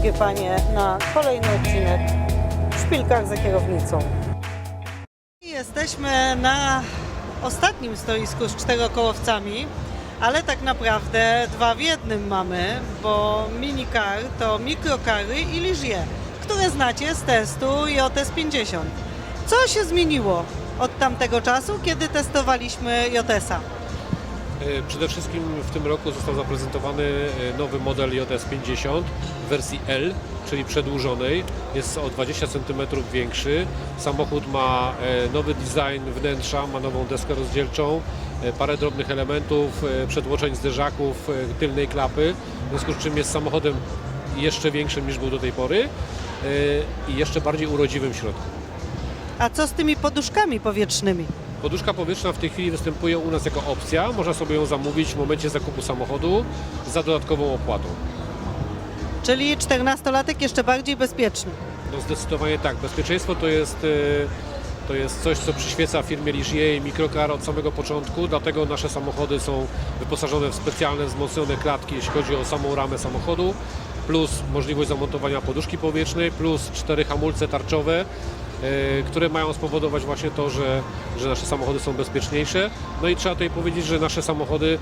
drogie panie na kolejny odcinek w szpilkach za kierownicą. Jesteśmy na ostatnim stoisku z czterokołowcami, ale tak naprawdę dwa w jednym mamy, bo minicar to mikrokary i liżie, które znacie z testu JS 50. Co się zmieniło od tamtego czasu, kiedy testowaliśmy JS-a? E, Przede wszystkim w tym roku został zaprezentowany e, nowy model JS50 w wersji L, czyli przedłużonej. Jest o 20 cm większy. Samochód ma e, nowy design wnętrza, ma nową deskę rozdzielczą, parę drobnych elementów, przedłoczeń zderzaków, tylnej klapy. W związku z czym jest samochodem jeszcze większym niż był do tej pory i jeszcze bardziej urodziwym środku. A co z tymi poduszkami powietrznymi? Poduszka powietrzna w tej chwili występuje u nas jako opcja. Można sobie ją zamówić w momencie zakupu samochodu za dodatkową opłatą. Czyli 14-latek jeszcze bardziej bezpieczny. No zdecydowanie tak. Bezpieczeństwo to jest, e, to jest coś, co przyświeca firmie Ligier i Microcar od samego początku, dlatego nasze samochody są wyposażone w specjalne wzmocnione klatki, jeśli chodzi o samą ramę samochodu, plus możliwość zamontowania poduszki powietrznej, plus cztery hamulce tarczowe, które mają spowodować właśnie to, że, że nasze samochody są bezpieczniejsze. No i trzeba tutaj powiedzieć, że nasze samochody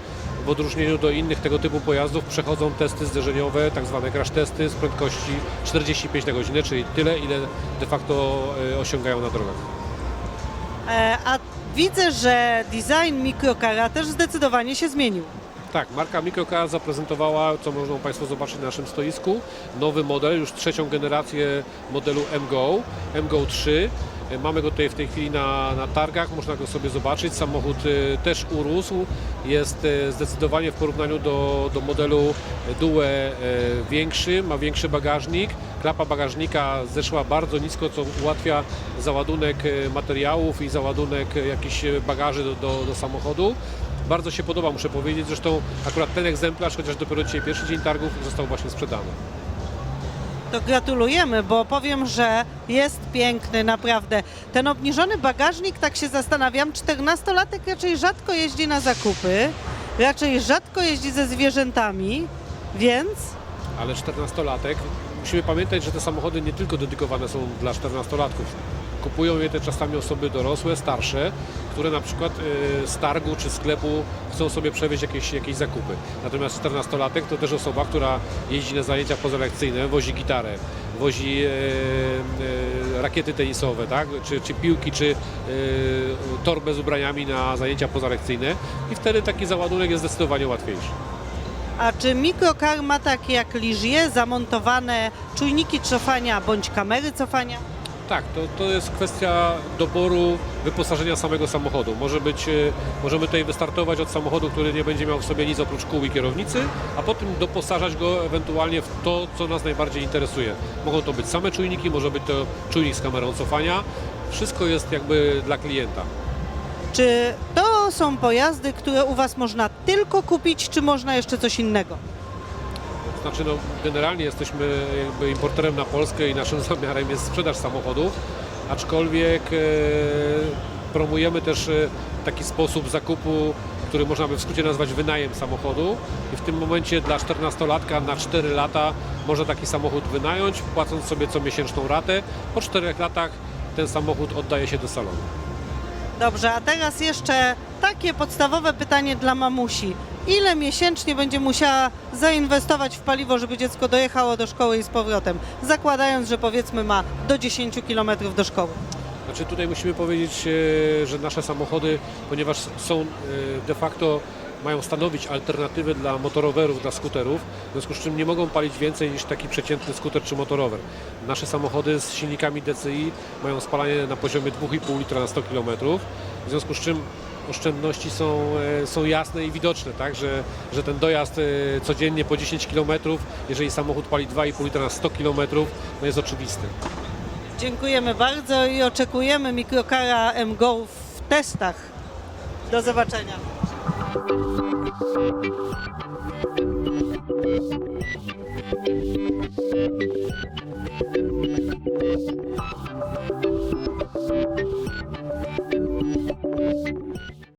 w odróżnieniu do innych tego typu pojazdów przechodzą testy zderzeniowe, tak zwane crash testy z prędkości 45 na godzinę, czyli tyle, ile de facto e, osiągają na drogach. E, A widzę, że design mikrokara też zdecydowanie się zmienił. Tak, marka Microcar zaprezentowała, co można Państwo zobaczyć na naszym stoisku, nowy model, już trzecią generację modelu MGO, MGO 3. E, Mamy go tutaj w tej chwili na, na targach, można go sobie zobaczyć. Samochód e, też urósł, jest e, zdecydowanie w porównaniu do, do modelu Due e, większy, ma większy bagażnik. Klapa bagażnika zeszła bardzo nisko, co ułatwia załadunek materiałów i załadunek jakichś bagaży do, do, do samochodu. Bardzo się podoba, muszę powiedzieć. Zresztą akurat ten egzemplarz, chociaż dopiero dzisiaj pierwszy dzień targów, został właśnie sprzedany. To gratulujemy, bo powiem, że jest piękny, naprawdę. Ten obniżony bagażnik, tak się zastanawiam, 14-latek raczej rzadko jeździ na zakupy, raczej rzadko jeździ ze zwierzętami, więc Ale 14-latek, musimy pamiętać, że te samochody nie tylko dedykowane są dla 14-latków. Kupują je te czasami osoby dorosłe, starsze, które na przykład y, z targu czy sklepu chcą sobie przewieźć jakieś, jakieś zakupy. Natomiast 14-latek to też osoba, która jeździ na zajęcia pozalekcyjne, wozi gitarę, wozi e, e, rakiety tenisowe, tak? czy, czy piłki, czy e, torbę z ubraniami na zajęcia pozalekcyjne i wtedy taki załadunek jest zdecydowanie łatwiejszy. A czy mikrokar ma tak jak Ligier zamontowane czujniki cofania bądź kamery cofania? Tak, to, to jest kwestia doboru wyposażenia samego samochodu. Może być, e, możemy tutaj wystartować od samochodu, który nie będzie miał w sobie nic oprócz kół i kierownicy, a potem doposażać go ewentualnie w to, co nas najbardziej interesuje. Mogą to być same czujniki, może być to czujnik z kamerą cofania. Wszystko jest jakby dla klienta. Czy to są pojazdy, które u Was można tylko kupić, czy można jeszcze coś innego? Znaczy, no, generalnie jesteśmy jakby importerem na Polskę i naszym zamiarem jest sprzedaż samochodów, aczkolwiek e, promujemy też e, taki sposób zakupu, który można by w skrócie nazwać wynajem samochodu i w tym momencie dla 14-latka na 4 lata można taki samochód wynająć, płacąc sobie co miesięczną ratę. Po 4 latach ten samochód oddaje się do salonu. Dobrze, a teraz jeszcze takie podstawowe pytanie dla mamusi. Ile miesięcznie będzie musiała zainwestować w paliwo, żeby dziecko dojechało do szkoły i z powrotem? Zakładając, że powiedzmy ma do 10 km do szkoły. Znaczy tutaj musimy powiedzieć, e, że nasze samochody, ponieważ są e, de facto mają stanowić alternatywę dla motorowerów, dla skuterów, w związku z czym nie mogą palić więcej niż taki przeciętny skuter czy motorower. Nasze samochody z silnikami DCI mają spalanie na poziomie 2,5 litra na 100 km, w związku z czym oszczędności są, e, są jasne i widoczne, tak? że, że ten dojazd e, codziennie po 10 km, jeżeli samochód pali 2,5 litra na 100 km, no jest oczywisty. Dziękujemy bardzo i oczekujemy mikrokara MGO w testach. Do zobaczenia.